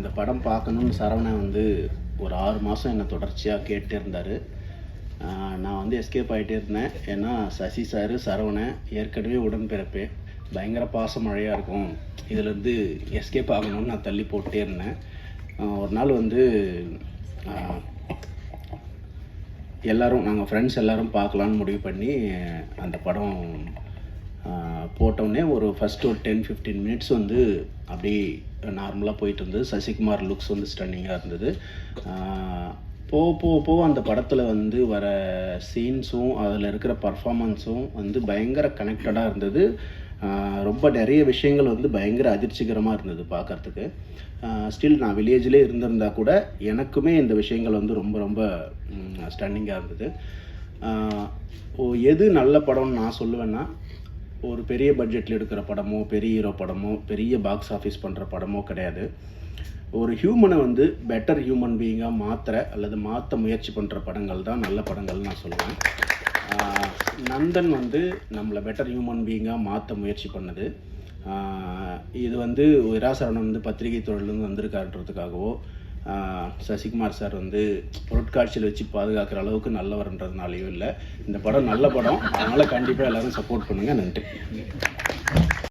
இந்த படம் பார்க்கணும்னு சரவணன் வந்து ஒரு ஆறு மாதம் என்னை தொடர்ச்சியாக கேட்டே இருந்தார் நான் வந்து எஸ்கேப் ஆகிட்டே இருந்தேன். ஏன்னா சசி சார் சரவணன் ஏற்கனவே உடன்பிறப்பே. பயங்கர பாசமழையாக இருக்கும். இதுலேருந்து எஸ்கேப் ஆகணும்னு நான் தள்ளி போட்டே இருந்தேன். ஒரு நாள் வந்து எல்லோரும் நாங்கள் ஃப்ரெண்ட்ஸ் எல்லோரும் பார்க்கலான்னு முடிவு பண்ணி அந்த படம் போட்டோடனே ஒரு ஃபஸ்ட்டு ஒரு டென் ஃபிஃப்டீன் மினிட்ஸ் வந்து அப்படியே நார்மலாக போயிட்டு இருந்தது. சசிகுமார் லுக்ஸ் வந்து ஸ்டன்னிங்காக இருந்தது. போக போக போக அந்த படத்தில் வந்து வர சீன்ஸும் அதில் இருக்கிற பர்ஃபாமன்ஸும் வந்து பயங்கர கனெக்டடாக இருந்தது. ரொம்ப நிறைய விஷயங்கள் வந்து பயங்கர அதிர்ச்சிகரமாக இருந்தது பார்க்கறதுக்கு ஸ்டில் நான் வில்லேஜ்லேயே இருந்திருந்தா கூட எனக்குமே இந்த விஷயங்கள் வந்து ரொம்ப ரொம்ப ஸ்டன்னிங்காக இருந்தது. ஓ எது நல்ல படம்னு நான் சொல்லுவேன்னா ஒரு பெரிய பட்ஜெட்டில் எடுக்கிற படமோ பெரிய ஹீரோ படமோ பெரிய பாக்ஸ் ஆஃபீஸ் பண்ணுற படமோ கிடையாது. ஒரு ஹியூமனை வந்து பெட்டர் ஹியூமன் பீயிங்காக மாற்றுற அல்லது மாற்ற முயற்சி பண்ணுற படங்கள் தான் நல்ல படங்கள்னு நான் சொல்லுவேன். நந்தன் வந்து நம்மளை பெட்டர் ஹியூமன் பீயிங்காக மாற்ற முயற்சி பண்ணுது. இது வந்து விராசரணன் வந்து பத்திரிகை தொழிலேருந்து வந்திருக்காருன்றதுக்காகவோ சசிகுமார் சார் வந்து பொருட்காட்சியில் வச்சு பாதுகாக்கிற அளவுக்கு நல்லவர்ன்றதுனாலையும் இல்லை. இந்த படம் நல்ல படம். அதனால் கண்டிப்பாக எல்லோரும் சப்போர்ட் பண்ணுங்கள் நன்றி.